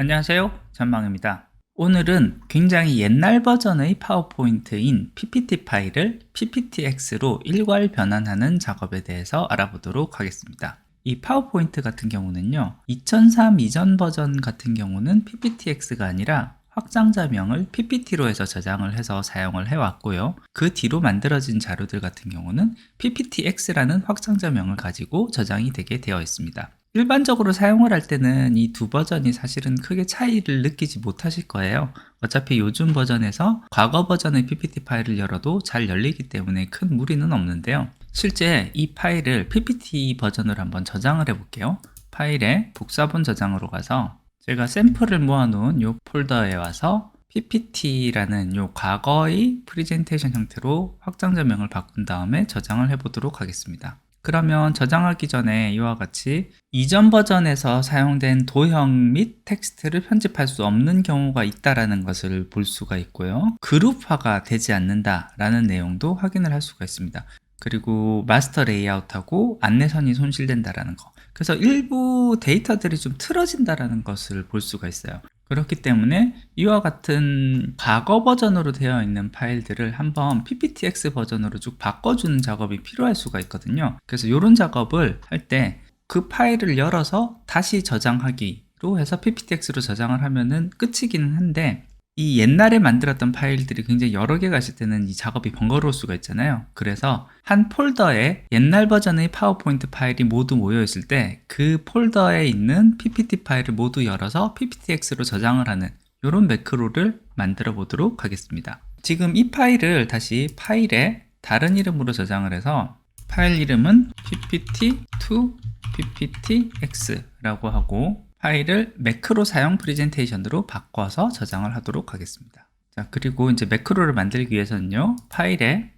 안녕하세요. 전망입니다. 오늘은 굉장히 옛날 버전의 파워포인트인 PPT 파일을 PPTX로 일괄 변환하는 작업에 대해서 알아보도록 하겠습니다. 이 파워포인트 같은 경우는요, 2003 이전 버전 같은 경우는 PPTX가 아니라 확장자명을 PPT로 해서 저장을 해서 사용을 해왔고요. 그 뒤로 만들어진 자료들 같은 경우는 PPTX라는 확장자명을 가지고 저장이 되게 되어 있습니다. 일반적으로 사용을 할 때는 이 두 버전이 사실은 크게 차이를 느끼지 못하실 거예요. 어차피 요즘 버전에서 과거 버전의 PPT 파일을 열어도 잘 열리기 때문에 큰 무리는 없는데요. 실제 이 파일을 PPT 버전으로 한번 저장을 해볼게요. 파일에 복사본 저장으로 가서 제가 샘플을 모아놓은 이 폴더에 와서 PPT라는 이 과거의 프리젠테이션 형태로 확장 자명을 바꾼 다음에 저장을 해보도록 하겠습니다. 그러면 저장하기 전에 이와 같이 이전 버전에서 사용된 도형 및 텍스트를 편집할 수 없는 경우가 있다라는 것을 볼 수가 있고요. 그룹화가 되지 않는다라는 내용도 확인을 할 수가 있습니다. 그리고 마스터 레이아웃하고 안내선이 손실된다라는 거. 그래서 일부 데이터들이 좀 틀어진다라는 것을 볼 수가 있어요. 그렇기 때문에 이와 같은 과거 버전으로 되어 있는 파일들을 한번 PPTX 버전으로 쭉 바꿔주는 작업이 필요할 수가 있거든요. 그래서 이런 작업을 할 때 그 파일을 열어서 다시 저장하기로 해서 PPTX로 저장을 하면은 끝이기는 한데 이 옛날에 만들었던 파일들이 굉장히 여러 개가 있을 때는 이 작업이 번거로울 수가 있잖아요. 그래서 한 폴더에 옛날 버전의 파워포인트 파일이 모두 모여 있을 때 그 폴더에 있는 PPT 파일을 모두 열어서 PPTX로 저장을 하는 이런 매크로를 만들어 보도록 하겠습니다. 지금 이 파일을 다시 파일에 다른 이름으로 저장을 해서 파일 이름은 ppt2 pptx라고 하고 파일을 매크로 사용 프레젠테이션으로 바꿔서 저장을 하도록 하겠습니다. 자, 그리고 이제 매크로를 만들기 위해서는요, 파일에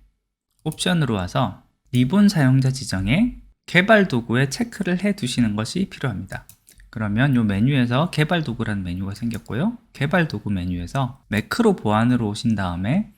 옵션으로 와서 리본 사용자 지정에 개발 도구에 체크를 해 두시는 것이 필요합니다. 그러면 이 메뉴에서 개발 도구라는 메뉴가 생겼고요. 개발 도구 메뉴에서 매크로 보안으로 오신 다음에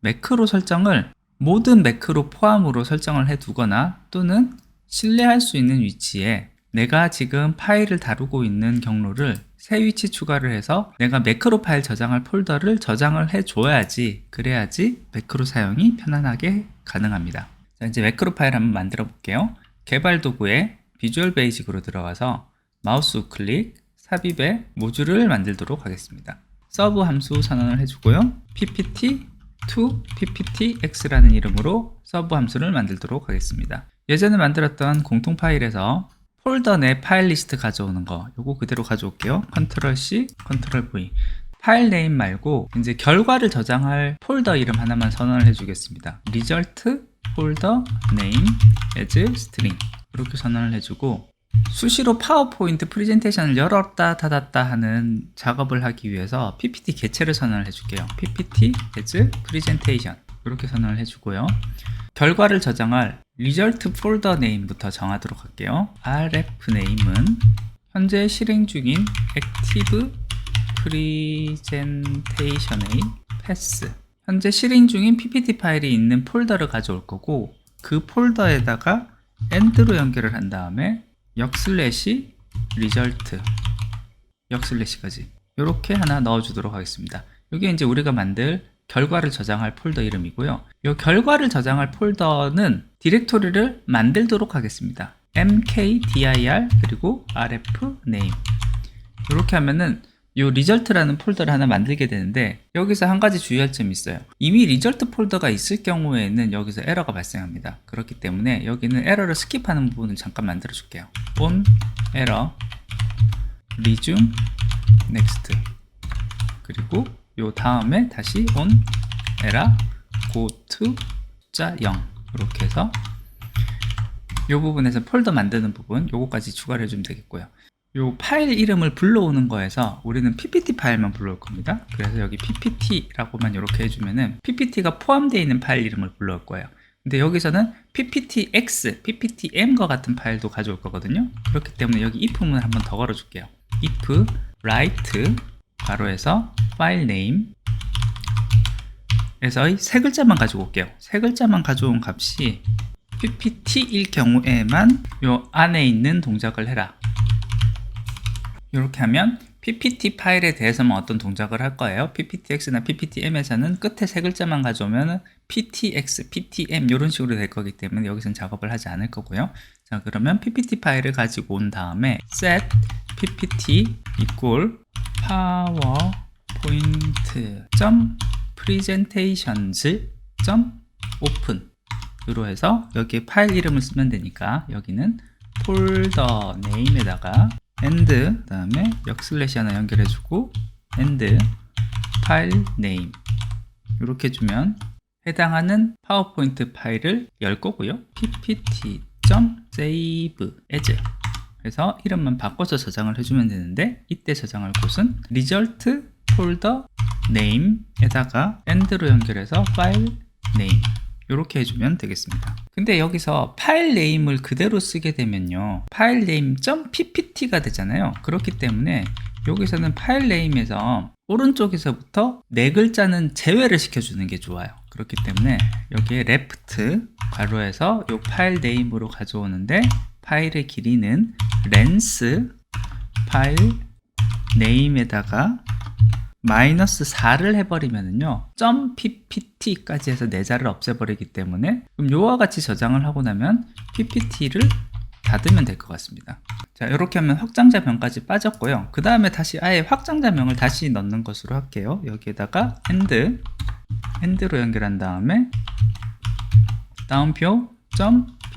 매크로 설정을 모든 매크로 포함으로 설정을 해 두거나 또는 신뢰할 수 있는 위치에 내가 지금 파일을 다루고 있는 경로를 새 위치 추가를 해서 내가 매크로 파일 저장할 폴더를 저장을 해 줘야지 그래야지 매크로 사용이 편안하게 가능합니다. 자, 이제 매크로 파일 한번 만들어 볼게요. 개발 도구에 비주얼 베이직으로 들어가서 마우스 우클릭 삽입에 모듈을 만들도록 하겠습니다. 서브 함수 선언을 해주고요. ppt to pptx라는 이름으로 서브 함수를 만들도록 하겠습니다. 예전에 만들었던 공통 파일에서 폴더 내 파일 리스트 가져오는 거 요거 그대로 가져올게요. 컨트롤 C, 컨트롤 V. 파일 네임 말고 이제 결과를 저장할 폴더 이름 하나만 선언을 해주겠습니다. result 폴더 name as string 이렇게 선언을 해주고 수시로 파워포인트 프레젠테이션을 열었다 닫았다 하는 작업을 하기 위해서 PPT 개체를 선언을 해줄게요. PPT as presentation 이렇게 선언을 해주고요. 결과를 저장할 result 폴더 네임부터 정하도록 할게요. rf 네임은 현재 실행 중인 active presentation의 path 현재 실행 중인 PPT 파일이 있는 폴더를 가져올 거고 그 폴더에다가 end로 연결을 한 다음에 역슬래시 result 역슬래시까지 이렇게 하나 넣어주도록 하겠습니다. 이게 이제 우리가 만들 결과를 저장할 폴더 이름이고요. 이 결과를 저장할 폴더는 디렉토리를 만들도록 하겠습니다. mkdir 그리고 rf name 이렇게 하면은 이 리절트라는 폴더를 하나 만들게 되는데 여기서 한 가지 주의할 점이 있어요. 이미 리절트 폴더가 있을 경우에는 여기서 에러가 발생합니다. 그렇기 때문에 여기는 에러를 스킵하는 부분을 잠깐 만들어 줄게요. on error resume next 그리고 요 다음에 다시 on error go to 숫자 0 이렇게 해서 이 부분에서 폴더 만드는 부분 요거까지 추가를 해주면 되겠고요. 요 파일 이름을 불러오는 거에서 우리는 ppt 파일만 불러올 겁니다. 그래서 여기 ppt라고만 이렇게 해주면은 ppt가 포함되어 있는 파일 이름을 불러올 거예요. 근데 여기서는 pptx, pptm과 같은 파일도 가져올 거거든요. 그렇기 때문에 여기 if문을 한번 더 걸어줄게요. if write 가로에서 file name 에서의 세 글자만 가지고 올게요. 세 글자만 가져온 값이 ppt일 경우에만 요 안에 있는 동작을 해라. 이렇게 하면 PPT 파일에 대해서만 어떤 동작을 할 거예요. PPTX나 PPTM에서는 끝에 세 글자만 가져오면 PTX, PTM 이런 식으로 될 거기 때문에 여기서는 작업을 하지 않을 거고요. 자, 그러면 PPT 파일을 가지고 온 다음에 set PPT powerpoint 점 presentations 점 open 으로 해서 여기에 파일 이름을 쓰면 되니까 여기는 폴더 네임에다가 and 그 다음에 역슬래시 하나 연결해주고 and 파일 네임 이렇게 주면 해당하는 파워포인트 파일을 열 거고요. ppt.save as 그래서 이름만 바꿔서 저장을 해주면 되는데 이때 저장할 곳은 result 폴더 name에다가 and로 연결해서 파일 name 이렇게 해주면 되겠습니다. 근데 여기서 파일 네임을 그대로 쓰게 되면요. 파일 네임 .ppt가 되잖아요. 그렇기 때문에 여기서는 파일 네임에서 오른쪽에서부터 네 글자는 제외를 시켜주는 게 좋아요. 그렇기 때문에 여기에 left 괄호에서 이 파일 네임으로 가져오는데 파일의 길이는 length 파일 네임에다가 마이너스 4를 해버리면은요, .ppt까지 해서 네 자를 없애버리기 때문에, 그럼 요와 같이 저장을 하고 나면 ppt를 닫으면 될 것 같습니다. 자, 이렇게 하면 확장자명까지 빠졌고요. 그 다음에 다시 아예 확장자명을 다시 넣는 것으로 할게요. 여기에다가 end, end로 연결한 다음에, 다운표,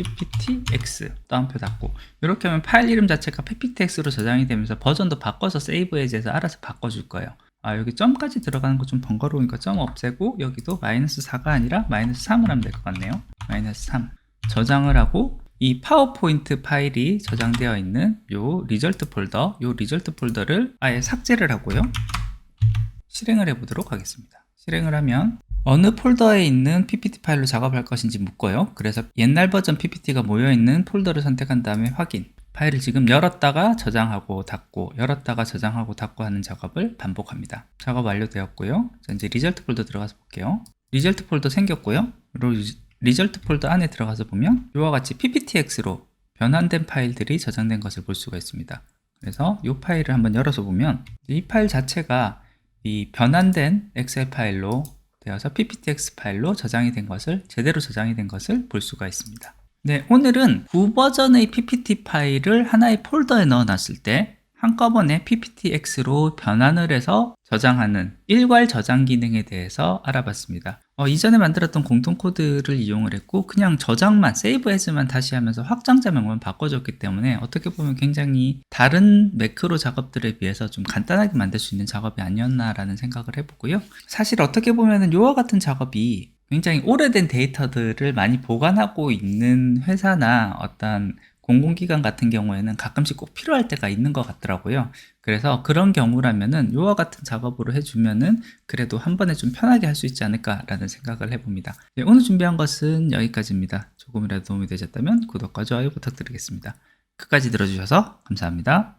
pptx 다운표 닫고 이렇게 하면 파일 이름 자체가 pptx로 저장이 되면서 버전도 바꿔서 세이브 에즈에서 알아서 바꿔줄 거예요. 아 여기 점까지 들어가는 거 좀 번거로우니까 점 없애고 여기도 마이너스 4가 아니라 마이너스 3을 하면 될 것 같네요. 마이너스 3 저장을 하고 이 파워포인트 파일이 저장되어 있는 요 리절트 폴더 요 리절트 폴더를 아예 삭제를 하고요. 실행을 해 보도록 하겠습니다. 실행을 하면 어느 폴더에 있는 PPT 파일로 작업할 것인지 묻고요 그래서 옛날 버전 PPT가 모여있는 폴더를 선택한 다음에 확인 파일을 지금 열었다가 저장하고 닫고 열었다가 저장하고 닫고 하는 작업을 반복합니다. 작업 완료되었고요. 자, 이제 리절트 폴더 들어가서 볼게요. 리절트 폴더 생겼고요. 리절트 폴더 안에 들어가서 보면 이와 같이 pptx로 변환된 파일들이 저장된 것을 볼 수가 있습니다. 그래서 이 파일을 한번 열어서 보면 이 파일 자체가 이 변환된 엑셀 파일로 되어서 pptx 파일로 저장이 된 것을 제대로 저장이 된 것을 볼 수가 있습니다. 네, 오늘은 9버전의 PPT 파일을 하나의 폴더에 넣어놨을 때 한꺼번에 PPTX로 변환을 해서 저장하는 일괄 저장 기능에 대해서 알아봤습니다. 어, 이전에 만들었던 공통 코드를 이용을 했고 그냥 저장만 세이브 에즈만 다시 하면서 확장자명만 바꿔줬기 때문에 어떻게 보면 굉장히 다른 매크로 작업들에 비해서 좀 간단하게 만들 수 있는 작업이 아니었나라는 생각을 해보고요. 사실 어떻게 보면은 이와 같은 작업이 굉장히 오래된 데이터들을 많이 보관하고 있는 회사나 어떤 공공기관 같은 경우에는 가끔씩 꼭 필요할 때가 있는 것 같더라고요. 그래서 그런 경우라면은 요와 같은 작업으로 해주면은 그래도 한 번에 좀 편하게 할 수 있지 않을까라는 생각을 해봅니다. 네, 오늘 준비한 것은 여기까지입니다. 조금이라도 도움이 되셨다면 구독과 좋아요 부탁드리겠습니다. 끝까지 들어주셔서 감사합니다.